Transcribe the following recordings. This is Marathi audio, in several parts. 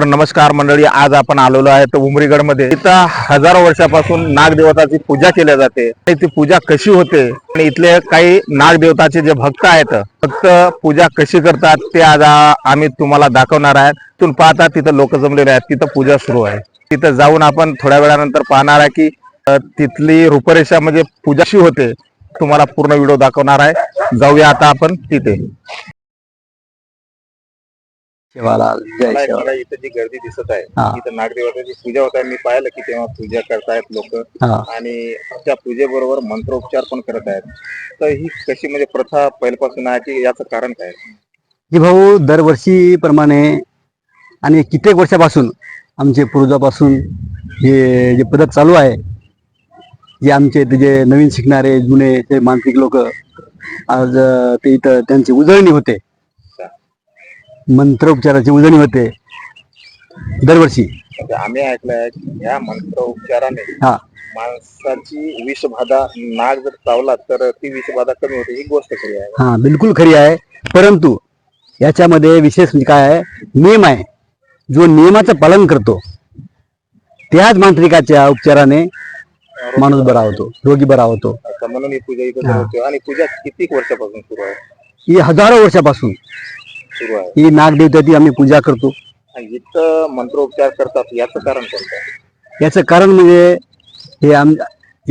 तर नमस्कार मंडळी. आज आपण आलेलो आहे तर उमरीगडमध्ये. इथं हजारो वर्षापासून नागदेवताची पूजा केली जाते. आणि ती पूजा कशी होते? आणि इथले काही नागदेवताचे जे भक्त आहेत फक्त पूजा कशी करतात ते आज आम्ही तुम्हाला दाखवणार आहे. तिथून पाहता तिथं लोक जमलेले आहेत. तिथं पूजा सुरू आहे. तिथं जाऊन आपण थोड्या वेळानंतर पाहणार आहे की तिथली रूपरेषा म्हणजे पूजाशी होते तुम्हाला पूर्ण व्हिडिओ दाखवणार आहे. जाऊया आता आपण तिथे. शिवालाल जय मला शिवालाल मला इथं जी गर्दी दिसत आहे हा. इथं नागदेवताची पूजा होत आहे मी पाहिलं की तेव्हा पूजा करतायत लोक. हा. आणि त्या पूजेबरोबर मंत्रोपचार पण करत आहेत. तर ही कशी म्हणजे प्रथा पहिल्यापासून आहे की याचं कारण काय? हे भाऊ दरवर्षी प्रमाणे आणि कित्येक वर्षापासून आमचे पूर्वजापासून हे जे पद्धत चालू आहे जे आमचे ते जे नवीन शिकणारे जुने ते मानसिक लोक आज अं, ते इथं त्यांची उजळणी होते. मंत्रोपचाराची उजळणी होते. दरवर्षी. आम्ही ऐकलंय की या मंत्रोपचाराने हा. माणसाची विषबाधा नाग जर चावला तर ती विषबाधा कमी होते. ही गोष्ट खरी आहे. हा बिलकुल खरी आहे. परंतु याच्यामध्ये विशेष म्हणजे काय आहे? नियम आहे. जो नियमाचं पालन करतो त्याच मांत्रिकाच्या उपचाराने माणूस बरा होतो रोगी बरा होतो. म्हणून ही पूजा इथं आणि पूजा किती वर्षापासून सुरू आहे? ही हजारो वर्षापासून. सुरू आहे. ही नागदेवताची आम्ही पूजा करतो. आणि जिथं मंत्रोपचार करतात याचं कारण कोणतं? आहे? याचं कारण म्हणजे हे आम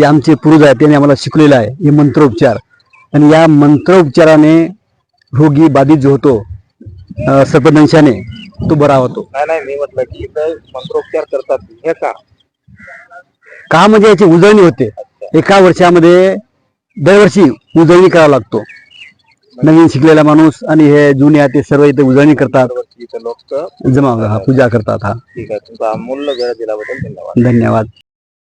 आमचे पूर्वज आहेत त्यांनी आम्हाला शिकलेलं आहे हे मंत्रोपचार. आणि या मंत्रोपचाराने रोगी बाधित जो होतो अं, सर्पदंशाने तो बरा होतो. नाही नाही मी म्हटलं की इथं मंत्रोपचार करतात हे का? का म्हणजे याची उजळणी होते. एका वर्षामध्ये दरवर्षी उजळणी करावा लागतो. नवीन शिकलेला माणूस आणि हे जुने ते सर्व इथे उजळणी करतात. लोक जमा हा पूजा करतात हा. ठीक आहे. तुमचा अमूल्य वेळ दिल्याबद्दल धन्यवाद. धन्यवाद.